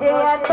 যে এত